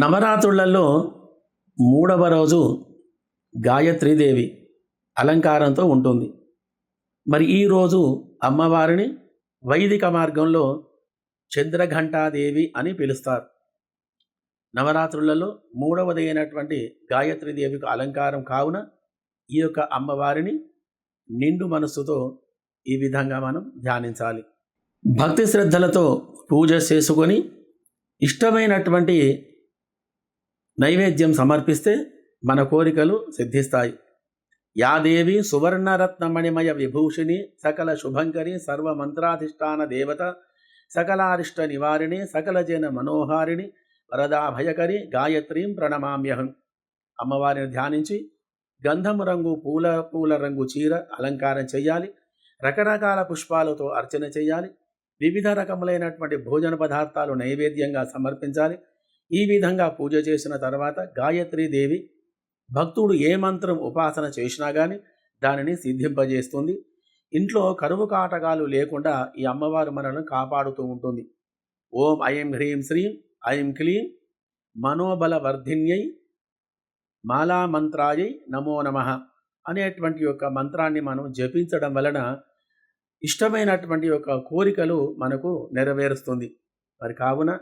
నవరాత్రులలో మూడవ రోజు గాయత్రీదేవి అలంకారంతో ఉంటుంది. మరి ఈరోజు అమ్మవారిని వైదిక మార్గంలో చంద్రఘంటాదేవి అని పిలుస్తారు. నవరాత్రులలో మూడవది అయినటువంటి గాయత్రీదేవికి అలంకారం కావున ఈ యొక్క అమ్మవారిని నిండు మనస్సుతో ఈ విధంగా మనం ధ్యానించాలి. భక్తి శ్రద్ధలతో పూజ చేసుకొని ఇష్టమైనటువంటి నైవేద్యం సమర్పిస్తే మన కోరికలు సిద్ధిస్తాయి. యాదేవి సువర్ణరత్నమణిమయ విభూషిణి సకల శుభంకరి సర్వమంత్రాధిష్టాన దేవత సకలారిష్ట నివారిణి సకల జన మనోహారిణి వరదాభయకరి గాయత్రీం ప్రణమామ్యహం. అమ్మవారిని ధ్యానించి గంధము రంగు పూల పూల రంగు చీర అలంకారం చేయాలి రకరకాల పుష్పాలతో అర్చన చేయాలి వివిధ రకములైనటువంటి భోజన పదార్థాలు నైవేద్యంగా సమర్పించాలి. ఈ విధంగా పూజ చేసిన తర్వాత గాయత్రీదేవి భక్తుడు ఏ మంత్రం ఉపాసన చేసినా కానీ దానిని సిద్ధింపజేస్తుంది. ఇంట్లో కరువు కాటకాలు లేకుండా ఈ అమ్మవారు మనల్ని కాపాడుతూ ఉంటుంది. ఓం ఐం హ్రీం శ్రీం ఐం క్లీం మనోబల వర్ధిన్యై మాలా మంత్రాయై నమో నమ అనేటువంటి యొక్క మంత్రాన్ని మనం జపించడం వలన ఇష్టమైనటువంటి యొక్క కోరికలు మనకు నెరవేరుస్తుంది. మరి కావున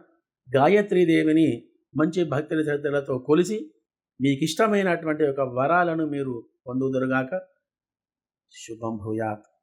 గాయత్రీదేవిని మంచి భక్తుల శ్రద్ధలతో కొలిసి మీకు ఇష్టమైనటువంటి ఒక వరాలను మీరు పొందుదురుగాక. శుభం భూయాత్.